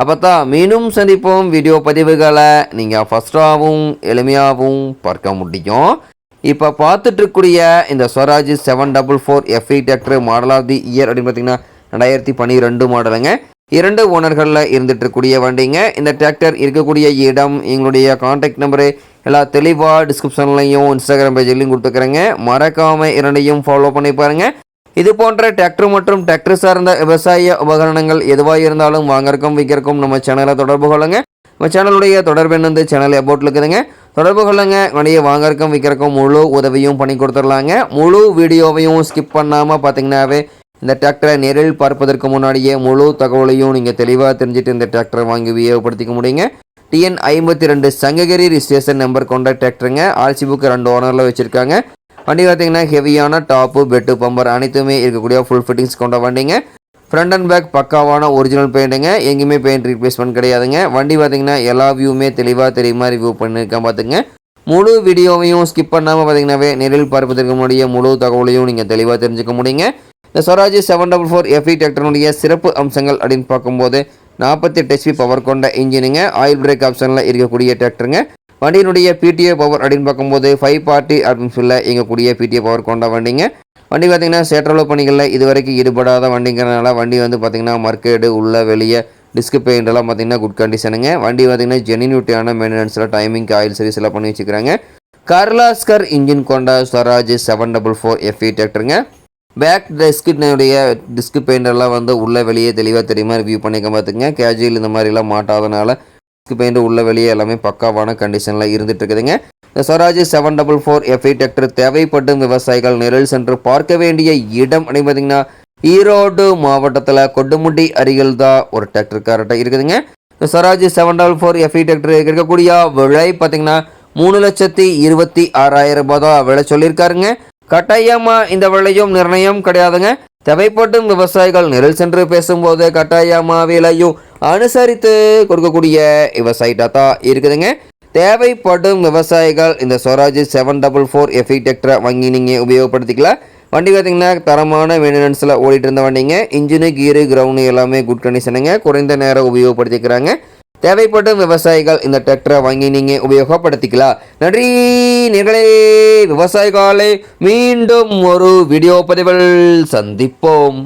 அப்போ தான் மீண்டும் சந்திப்போம் வீடியோ பதிவுகளை நீங்கள் ஃபஸ்ட்டாகவும் எளிமையாகவும் பார்க்க முடியும். இப்போ பார்த்துட்ருக்கூடிய இந்த Swaraj seven double four FE tractor model of the year அப்படின்னு பார்த்தீங்கன்னா ரெண்டாயிரத்தி பன்னிரெண்டு மாடலுங்க இரண்டு ஓனர்களில் இருந்துகிட்ருக்கூடிய வண்டிங்க. இந்த டிராக்டர் இருக்கக்கூடிய இடம் எங்களுடைய காண்டாக்ட் நம்பரு எல்லா தெளிவாக டிஸ்கிரிப்ஷன்லையும் இன்ஸ்டாகிராம் பேஜ்லையும் கொடுத்துக்கிறேங்க. மறக்காமல் இரண்டையும் ஃபாலோ பண்ணி பாருங்கள் இது போன்ற டிராக்டர் மற்றும் டிராக்டர் சார்ந்த விவசாய உபகரணங்கள் எதுவாக இருந்தாலும் வாங்கறக்கும் விற்கிறக்கும் நம்ம சேனலை தொடர்பு கொள்ளுங்க. நம்ம சேனலுடைய தொடர்பு என்ன வந்து சேனல் அபவுட் இருக்குதுங்க. தொடர்பு கொள்ளுங்க. வண்டியை வாங்கறக்கும் விற்கிறக்கும் முழு உதவியும் பண்ணி கொடுத்துடலாங்க. முழு வீடியோவையும் ஸ்கிப் பண்ணாமல் பார்த்தீங்கன்னாவே இந்த டிராக்டரை நேரில் பார்ப்பதற்கு முன்னாடியே முழு தகவலையும் நீங்கள் தெளிவாக தெரிஞ்சுட்டு இந்த டிராக்டரை வாங்கி உபயோகப்படுத்திக்க முடியுங்க. டிஎன் ஐம்பத்தி ரெண்டு சங்ககிரி ரிஜிஸ்ட்ரேஷன் நம்பர் கொண்ட டிராக்டருங்க ஆர்சி புக்கு ரெண்டு ஓனரில் வச்சுருக்காங்க. வண்டி பார்த்தீங்கன்னா ஹெவியான டாப்பு பெட்டு பம்பர் அனைத்துமே இருக்கக்கூடிய ஃபுல் ஃபிட்டிங்ஸ் கொண்ட வண்டிங்க. ஃப்ரண்ட் அண்ட் பேக் பக்காவான ஒரிஜினல் பெயிண்ட்டுங்க எங்கேயுமே பெயிண்ட் ரீப்ளேஸ்மெண்ட் கிடையாதுங்க. வண்டி பார்த்தீங்கன்னா எல்லா வியூவுமே தெளிவாக தெரியுமா ரிவ்யூ பண்ணியிருக்கேன் பார்த்துங்க முழு வீடியோவையும் ஸ்கிப் பண்ணாமல் பார்த்தீங்கன்னாவே நேரில் பார்ப்பதற்கு முன்னாடியே முழு தகவலையும் நீங்கள் தெளிவாக தெரிஞ்சுக்க முடியுங்க. இந்த Swaraj seven double four FE டிராக்டருடைய சிறப்பு அம்சங்கள் அப்படின்னு பார்க்கும்போது நாற்பத்தி எட்டு ஹெச்பி பவர் கொண்ட இன்ஜினுங்க ஆயில் பிரேக் ஆப்ஷனில் இருக்கக்கூடிய டிராக்டருங்க வண்டியினுடைய பிடிஏ பவர் அப்படின்னு பார்க்கும்போது ஃபைவ் பார்ட்டி அப்படின்னு சொல்ல இயங்கக்கூடிய பிடிஏ பவர் கொண்ட வண்டிங்க. வண்டி பார்த்தீங்கன்னா சேற்றளவு பணிகளில் இது வரைக்கும் ஈடுபடாத வண்டிங்கிறனால வண்டி வந்து பார்த்தீங்கன்னா மர்க்கேடு உள்ள வெளியே டிஸ்க் பெயிண்ட் எல்லாம் பார்த்தீங்கன்னா குட் கண்டிஷனுங்க வண்டி பார்த்தீங்கன்னா ஜெனினியூட்டியான மெயின்டெனன்ஸில் டைமிங் ஆயில் சர்வீஸ் எல்லாம் பண்ணி வச்சுக்கிறாங்க. கர்லாஸ்கர் இன்ஜின் கொண்ட Swaraj seven double four FE டிராக்டருங்க back டிஸ்கினுடைய டிஸ்க் பெயிண்ட் எல்லாம் வந்து உள்ள வெளியே தெளிவாக தெரியுமா? ரிவ்யூ பண்ணிக்க பார்த்துங்க கேஜுவல் இந்த மாதிரிலாம் மாட்டாதனால பெயிண்ட் உள்ள வெளியே எல்லாமே பக்காவான கண்டிஷனில் இருந்துட்டு இருக்குதுங்க இந்த Swaraj seven double four FI tractor தேவைப்படும் விவசாயிகள் நிழல் சென்று பார்க்க வேண்டிய இடம் அப்படின்னு பார்த்தீங்கன்னா ஈரோடு மாவட்டத்தில் கொட்டுமுட்டி அருகில் தான் ஒரு டிராக்டர் கரெக்டாக இருக்குதுங்க. இந்த Swaraj seven double four FI tractor இருக்கக்கூடிய விலை பார்த்தீங்கன்னா மூணு லட்சத்தி இருபத்தி ஆறாயிரம் ரூபாய் தான் விலை சொல்லியிருக்காருங்க. கட்டாயமாக இந்த விலையும் நிர்ணயம் கிடையாதுங்க. தேவைப்படும் விவசாயிகள் நிழல் சென்று பேசும்போது கட்டாயமாக விலையும் அனுசரித்து கொடுக்கக்கூடிய விவசாயிட்டா தான் இருக்குதுங்க. தேவைப்படும் விவசாயிகள் இந்த Swaraj seven double four FE டெக்டரை வாங்கி நீங்கள் உபயோகப்படுத்திக்கலாம். வண்டி பார்த்தீங்கன்னா தரமான மெயின்டெனன்ஸில் ஓடிட்டு இருந்த வண்டிங்க. இன்ஜினு கீரு கிரவுண்டு எல்லாமே குட் கண்டிஷனுங்க குறைந்த நேரம் உபயோகப்படுத்திக்கிறாங்க. தேவைப்படும் விவசாயிகள் இந்த டிராக்டரை வாங்கி நீங்கள் உபயோகப்படுத்திக்கலாம். நன்றி நிகழே விவசாயிகளே மீண்டும் ஒரு வீடியோ பதிவில் சந்திப்போம்.